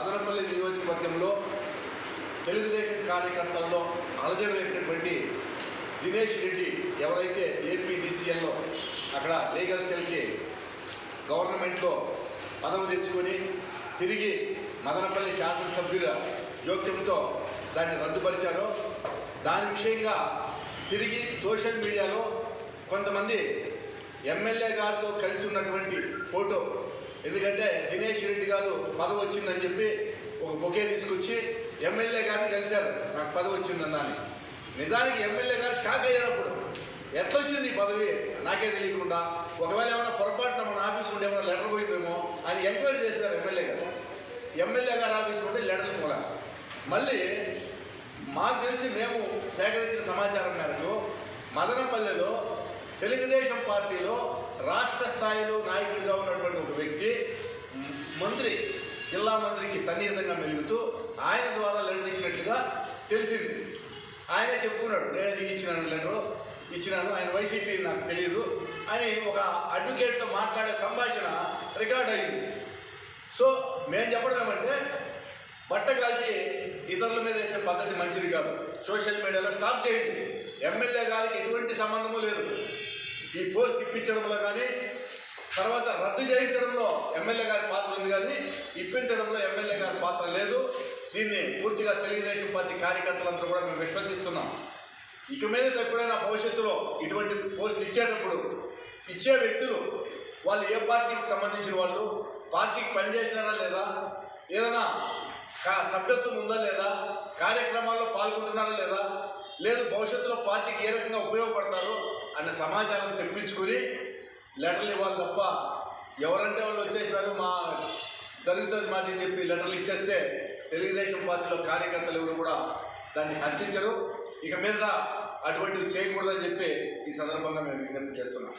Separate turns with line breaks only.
మదనపల్లి నియోజకవర్గంలో తెలుగుదేశం కార్యకర్తల్లో అలజడైనటువంటి దినేష్ రెడ్డి ఎవరైతే ఏపీడీసీఎల్లో అక్కడ లీగల్ సెల్కి గవర్నమెంట్లో పదవి తెచ్చుకొని తిరిగి మదనపల్లి శాసనసభ్యుల జోక్యంతో దాన్ని రద్దుపరిచారో దాని విషయంగా తిరిగి సోషల్ మీడియాలో కొంతమంది ఎమ్మెల్యే గారితో కలిసి ఉన్నటువంటి ఫోటో ఎందుకంటే దినేష్ రెడ్డి గారు పదవి వచ్చిందని చెప్పి ఒక బొకే తీసుకొచ్చి ఎమ్మెల్యే గారిని కలిశారు. నాకు పదవి వచ్చిందన్నా అని నిజానికి ఎమ్మెల్యే గారు షాక్ అయ్యారప్పుడు ఎట్లా వచ్చింది ఈ పదవి? నాకే తెలియకుండా ఒకవేళ ఏమైనా పొరపాటున మన ఆఫీస్ నుండి ఏమైనా లెటర్ పోయిందేమో అని ఎంక్వైరీ చేశారు ఎమ్మెల్యే గారు. ఎమ్మెల్యే గారు ఆఫీస్ నుండి లెటర్లు కూడా మళ్ళీ మాకు తెలిసి మేము సేకరించిన సమాచారం మేరకు మదనపల్లెలో తెలుగుదేశం పార్టీలో రాష్ట్ర స్థాయిలో నాయకుడిగా ఉన్నటువంటి మంత్రి జిల్లా మంత్రికి సన్నిహితంగా మెలుగుతూ ఆయన ద్వారా లెటర్ ఇచ్చినట్లుగా తెలిసింది. ఆయనే చెప్పుకున్నాడు నేను ఇది ఇచ్చినాను లెటర్ ఇచ్చినాను ఆయన వైసీపీ నాకు తెలియదు అని ఒక అడ్వకేట్తో మాట్లాడే సంభాషణ రికార్డ్ అయింది. సో మేము చెప్పడం ఏమంటే బట్ట కాల్చి ఇతరుల మీద వేసే పద్ధతి మంచిది కాదు. సోషల్ మీడియాలో స్టాప్ చేయండి. ఎమ్మెల్యే గారికి ఎటువంటి సంబంధము లేదు. ఈ పోస్ట్ ఇప్పించడంలో కానీ తర్వాత రద్దు చేయించడంలో ఎమ్మెల్యే గారి పాత్ర ఉంది కానీ ఇప్పించడంలో ఎమ్మెల్యే గారి పాత్ర లేదు. దీన్ని పూర్తిగా తెలుగుదేశం పార్టీ కార్యకర్తలందరూ కూడా మేము విశ్వసిస్తున్నాం. ఇక మీద ఎప్పుడైనా భవిష్యత్తులో ఇటువంటి పోస్టులు ఇచ్చేటప్పుడు ఇచ్చే వ్యక్తులు వాళ్ళు ఏ పార్టీకి సంబంధించిన వాళ్ళు పార్టీకి పనిచేసినారా లేదా ఏదైనా కా- సభ్యత్వం ఉందా లేదా కార్యక్రమాల్లో పాల్గొంటున్నారా లేదా లేదు భవిష్యత్తులో పార్టీకి ఏ రకంగా ఉపయోగపడతారు అన్న సమాచారం తెప్పించుకుని లెటర్లు ఇవ్వాలి తప్ప ఎవరంటే వాళ్ళు వచ్చేసినారు మా జరుగుతుంది మాది చెప్పి లెటర్లు ఇచ్చేస్తే తెలుగుదేశం పార్టీలో కార్యకర్తలు ఎవరు కూడా దాన్ని హర్షించరు. ఇక మీద అటువంటివి చేయకూడదని చెప్పి ఈ సందర్భంగా మేము విజ్ఞప్తి చేస్తున్నాం.